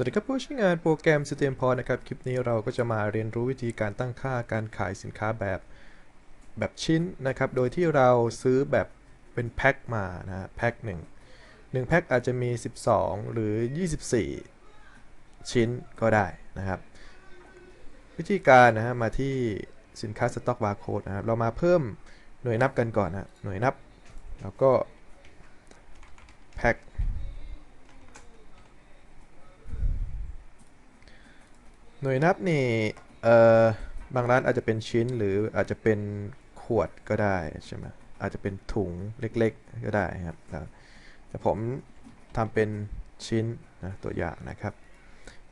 สวัสดีครับผู้ใช้งานโปรแกรม s t e m p o นะครับ คลิปนี้เราก็จะมาเรียนรู้วิธีการตั้งค่าการขายสินค้าแบบแบบชิ้นนะครับ โดยที่เราซื้อแบบเป็นแพ็คมานะฮะแพ็คหนึ่งหนึ่งแพ็คอาจจะมี 12 หรือ 24 ชิ้นก็ได้นะครับ วิธีการนะฮะมาที่สินค้าสต็อกบาร์โค้ดนะครับ เรามาเพิ่มหน่วยนับกันก่อนนะหน่วยนับ แล้วก็แพ็ค หน่วยนับนี่เอ่อบางร้านอาจจะเป็นชิ้นหรืออาจจะเป็นขวดก็ได้ใช่ไหมอาจจะเป็นถุงเล็กๆ ก็ได้ครับแต่ผมทำเป็นชิ้นนะตัวอย่างนะครับ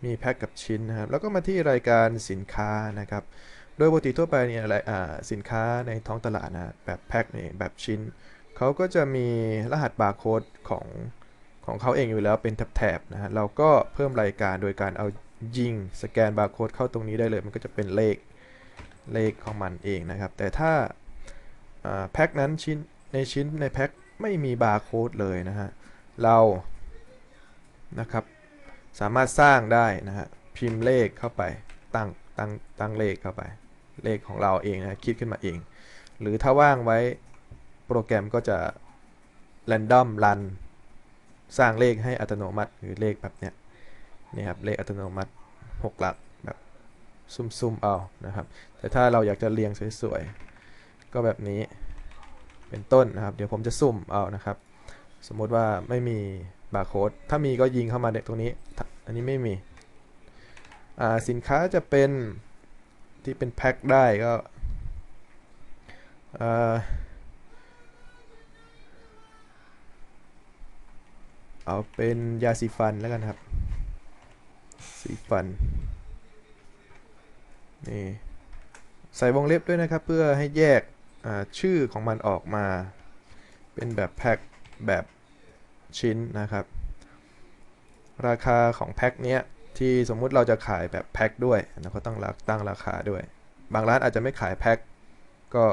มีแพ็คกับชิ้นนะครับ แล้วก็มาที่รายการสินค้านะครับ โดยปกติทั่วไปเนี่ยอะไรอ่าสินค้าในท้องตลาดนะแบบแพ็คนี่แบบชิ้นเขาก็จะมีรหัสบาร์โค้ดของของเขาเองอยู่แล้วเป็นแถบๆนะฮะเราก็เพิ่มรายการโดยการเอา ยิงสแกนบาร์โค้ดเข้าตรงนี้ได้เลย มันก็จะเป็นเลขเลขของมันเองนะครับ แต่ถ้าแพ็คนั้นชิ้นในชิ้นในแพ็คไม่มีบาร์โค้ดเลยนะฮะ เรานะครับสามารถสร้างได้นะฮะ พิมพ์เลขเข้าไปตั้งตั้งตั้งเลขเข้าไป เลขของเราเองนะคิดขึ้นมาเอง หรือถ้าว่างไว้โปรแกรมก็จะ random run สร้างเลขให้อัตโนมัติหรือเลขแบบเนี้ย นี่ครับเลขอัตโนมัติ 6 หลักแบบซุ่มๆเอานะครับ แต่ถ้าเราอยากจะเรียงสวยๆ ก็แบบนี้เป็นต้นนะครับ เดี๋ยวผมจะซุ่มเอานะครับ สมมุติว่าไม่มีบาร์โค้ดถ้ามีก็ยิงเข้ามาในตรงนี้ อันนี้ไม่มีสินค้าจะเป็นที่เป็นแพ็คได้ก็เอาเป็นยาสีฟันแล้วกันครับ ฟัน นี่ ใส่วงเล็บด้วยนะครับ เพื่อให้แยกชื่อของมันออกมา เป็นแบบแพ็คแบบชิ้นนะครับ ราคาของแพ็คเนี้ยที่สมมุติเราจะขายแบบแพ็คด้วยเราก็ต้องรักตั้งราคาด้วย บางร้านอาจจะไม่ขายแพ็คก็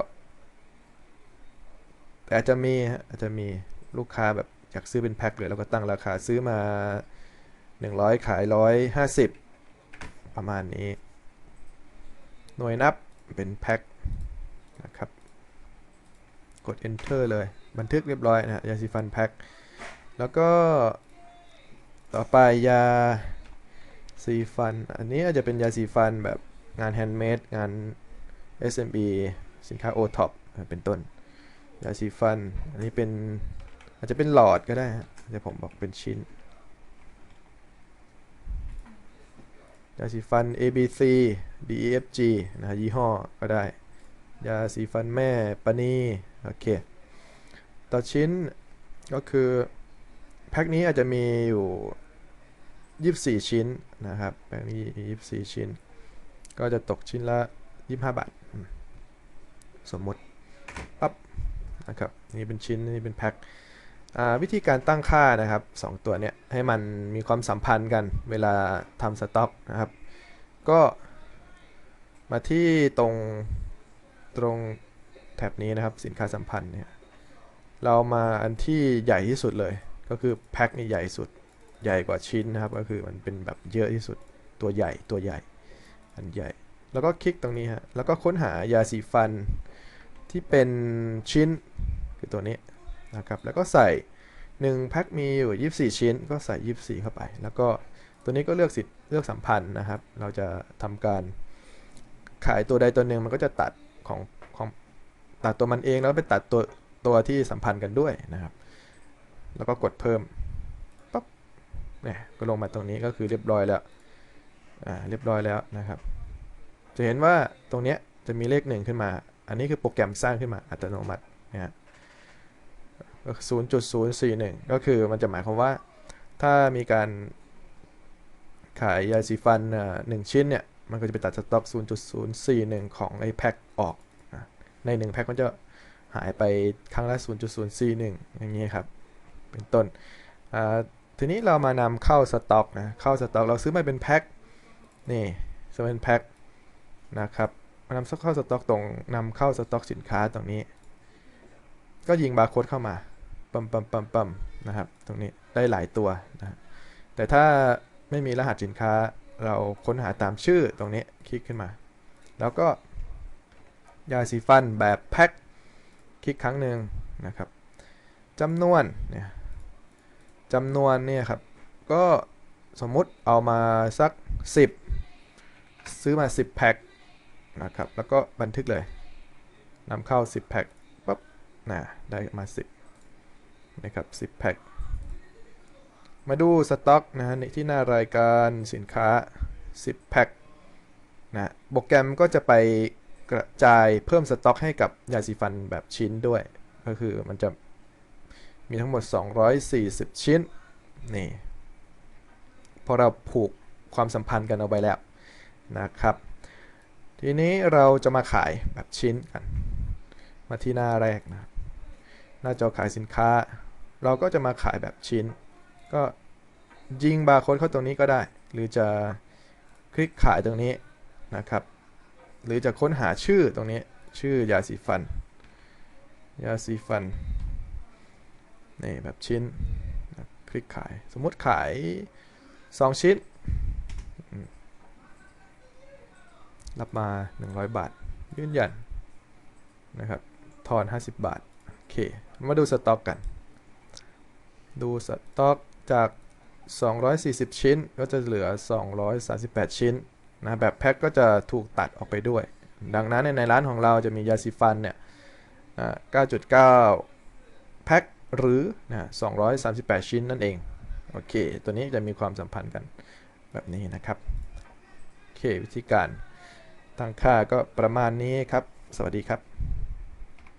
แต่อาจจะมีฮะอาจจะมีลูกค้าแบบอยากซื้อเป็นแพ็คเลยแล้วก็ตั้งราคาซื้อมา 100 ขาย 150 ประมาณนี้ หน่วยนับเป็นแพ็คนะครับ กด enter เลยบันทึกเรียบร้อยนะฮะยาสีฟันแพ็คแล้วก็ต่อไปยาสีฟัน อันนี้อาจจะเป็นยาสีฟันแบบงานแฮนด์เมดงาน SME สินค้า O-Top เป็นต้น ยาสีฟัน อันนี้เป็นอาจจะเป็นหลอดก็ได้ฮะเดี๋ยวผมบอกเป็นชิ้น ยาสีฟัน ABC DEFG นะฮะยี่ห้อก็ได้ ยาสีฟันแม่ปนีโอเค ต่อชิ้นก็คือ แพ็คนี้อาจจะมีอยู่ 24 ชิ้นนะครับ แพ็คนี้24 ชิ้น ก็จะตกชิ้นละ 25 บาท สมมติ ปั๊บนะครับ นี่เป็นชิ้น นี่เป็นแพ็ค วิธีการตั้งค่านะครับ 2 ตัวเนี้ยให้มันมีความสัมพันธ์กันเวลาทำสต็อกนะครับ ก็มาที่ตรงตรงแท็บนี้นะครับสินค้าสัมพันธ์เนี่ยเรามาอันที่ใหญ่ที่สุดเลย ก็คือแพ็คนี่ใหญ่สุดใหญ่กว่าชิ้นนะครับ ก็คือมันเป็นแบบเยอะที่สุดตัวใหญ่ตัวใหญ่ อันใหญ่ แล้วก็คลิกตรงนี้ฮะแล้วก็ค้นหายาสีฟันที่เป็นชิ้นคือตัวนี้ นะครับ แล้วก็ใส่ 1 แพ็คมีอยู่ 24 ชิ้น ก็ใส่ 24 เข้าไป แล้วก็ตัวนี้ก็เลือกสิทธิ์เลือกสัมพันธ์นะครับ เราจะทำการขายตัวใดตัวหนึ่งมันก็จะตัดของของตัดตัวมันเองแล้วไปตัดตัวตัวที่สัมพันธ์กันด้วยนะครับ แล้วก็กดเพิ่มปั๊บเนี่ยก็ลงมาตรงนี้ก็คือเรียบร้อยแล้วอ่าเรียบร้อยแล้วนะครับ จะเห็นว่าตรงเนี้ยจะมีเลขหนึ่งขึ้นมา อันนี้คือโปรแกรมสร้างขึ้นมาอัตโนมัตินะฮะ 0.041 ก็คือมันจะหมายความว่า ถ้ามีการขายยาสีฟันหนึ่งชิ้นเนี่ย มันก็จะไปตัดสต็อก 0.041 ของไอ้แพ็คออกนะใน 1 แพ็คมันจะหายไปครั้งละ 0.041 อย่างนี้ครับ เป็นต้น ทีนี้เรามานำเข้าสต็อกนะ เข้าสต็อก เราซื้อมาเป็นแพ็ค นี่ซื้อเป็นแพ็คนะครับมานำเข้าสต็อกตรงนำเข้าสต็อกสินค้าตรงนี้ ก็ยิงบาร์โค้ดเข้ามา ปั๊มปั๊มปั๊มปั๊มนะครับ ตรงนี้ได้หลายตัวนะแต่ถ้าไม่มีรหัสสินค้าเราค้นหาตามชื่อตรงนี้คลิกขึ้นมา แล้วก็ ยาสีฟันแบบแพ็คคลิกครั้งหนึ่งนะครับจำนวนเนี่ยจำนวนเนี่ยครับ ก็สมมุติเอามาสัก 10 ซื้อมา 10 แพ็คนะครับ แล้วก็บันทึกเลยนำเข้า 10 แพ็คปั๊บนะได้มา 10 นะครับ10แพ็คมาดูสต็อกนะฮะที่หน้ารายการสินค้า 10แพ็คนะโปรแกรมก็จะไปกระจายเพิ่มสต็อกให้กับยาสีฟันแบบชิ้นด้วย ก็คือมันจะมีทั้งหมด 240 ชิ้น นี่ พอเราผูกความสัมพันธ์กันเอาไปแล้วนะครับ ทีนี้เราจะมาขายแบบชิ้นกัน มาที่หน้าแรกนะ หน้าจอขายสินค้า เราก็จะมาขายแบบชิ้น ก็ยิงบาร์โค้ดเข้าตรงนี้ก็ได้ หรือจะคลิกขายตรงนี้นะครับ หรือจะค้นหาชื่อตรงนี้ชื่อยาสีฟัน ยาสีฟันนี่แบบชิ้นนะคลิกขายสมมติขาย 2 ชิ้น รับมา 100 บาท ยืนยันนะครับ ทอน 50 บาท โอเค มาดูสต็อกกัน ดูสต็อกจาก 240 ชิ้นก็จะเหลือ 238 ชิ้นนะแบบแพ็คก็จะถูกตัดออกไปด้วย ดังนั้นในในร้านของเราจะมียาสีฟันเนี่ย 9.9 แพ็คหรือนะ238 ชิ้นนั่นเอง โอเค ตัวนี้จะมีความสัมพันธ์กันแบบนี้นะครับ โอเค วิธีการตั้งค่าก็ประมาณนี้ครับ สวัสดีครับ